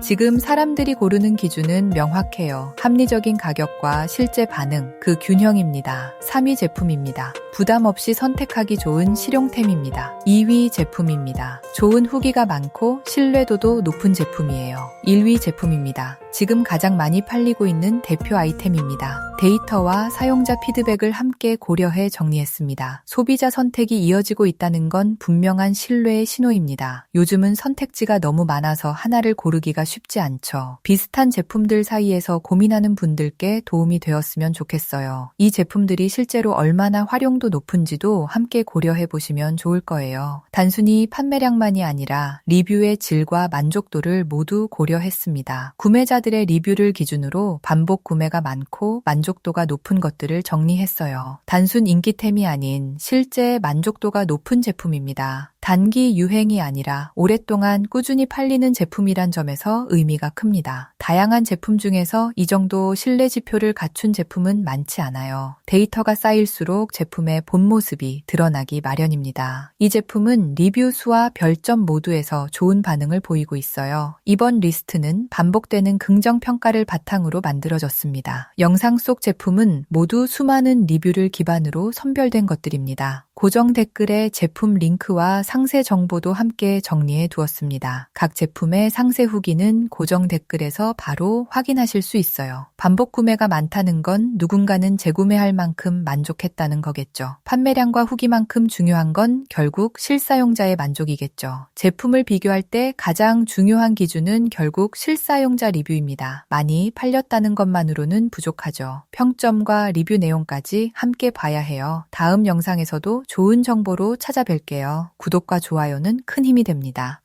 지금 사람들이 고르는 기준은 명확해요. 합리적인 가격과 실제 반응, 그 균형입니다. 3위 제품입니다. 부담 없이 선택하기 좋은 실용템입니다. 2위 제품입니다. 좋은 후기가 많고 신뢰도도 높은 제품이에요. 1위 제품입니다. 지금 가장 많이 팔리고 있는 대표 아이템입니다. 데이터와 사용자 피드백을 함께 고려해 정리했습니다. 소비자 선택이 이어지고 있다는 건 분명한 신뢰의 신호입니다. 요즘은 선택지가 너무 많아서 하나를 고르기가 쉽지 않죠. 비슷한 제품들 사이에서 고민하는 분들께 도움이 되었으면 좋겠어요. 이 제품들이 실제로 얼마나 활용도 높은지도 함께 고려해 보시면 좋을 거예요. 단순히 판매량만이 아니라 리뷰의 질과 만족도를 모두 고려했습니다. 구매자들의 리뷰를 기준으로 반복 구매가 많고 만족 도가 높은 것들을 정리했어요. 단순 인기템이 아닌 실제 만족도가 높은 제품입니다. 단기 유행이 아니라 오랫동안 꾸준히 팔리는 제품이란 점에서 의미가 큽니다. 다양한 제품 중에서 이 정도 신뢰 지표를 갖춘 제품은 많지 않아요. 데이터가 쌓일수록 제품의 본 모습이 드러나기 마련입니다. 이 제품은 리뷰 수와 별점 모두에서 좋은 반응을 보이고 있어요. 이번 리스트는 반복되는 긍정 평가를 바탕으로 만들어졌습니다. 영상 속 제품은 모두 수많은 리뷰를 기반으로 선별된 것들입니다. 고정 댓글에 제품 링크와 상세 정보도 함께 정리해 두었습니다. 각 제품의 상세 후기는 고정 댓글에서 바로 확인하실 수 있어요. 반복 구매가 많다는 건 누군가는 재구매할 만큼 만족했다는 거겠죠. 판매량과 후기만큼 중요한 건 결국 실사용자의 만족이겠죠. 제품을 비교할 때 가장 중요한 기준은 결국 실사용자 리뷰입니다. 많이 팔렸다는 것만으로는 부족하죠. 평점과 리뷰 내용까지 함께 봐야 해요. 다음 영상에서도 좋은 정보로 찾아뵐게요. 구독과 좋아요는 큰 힘이 됩니다.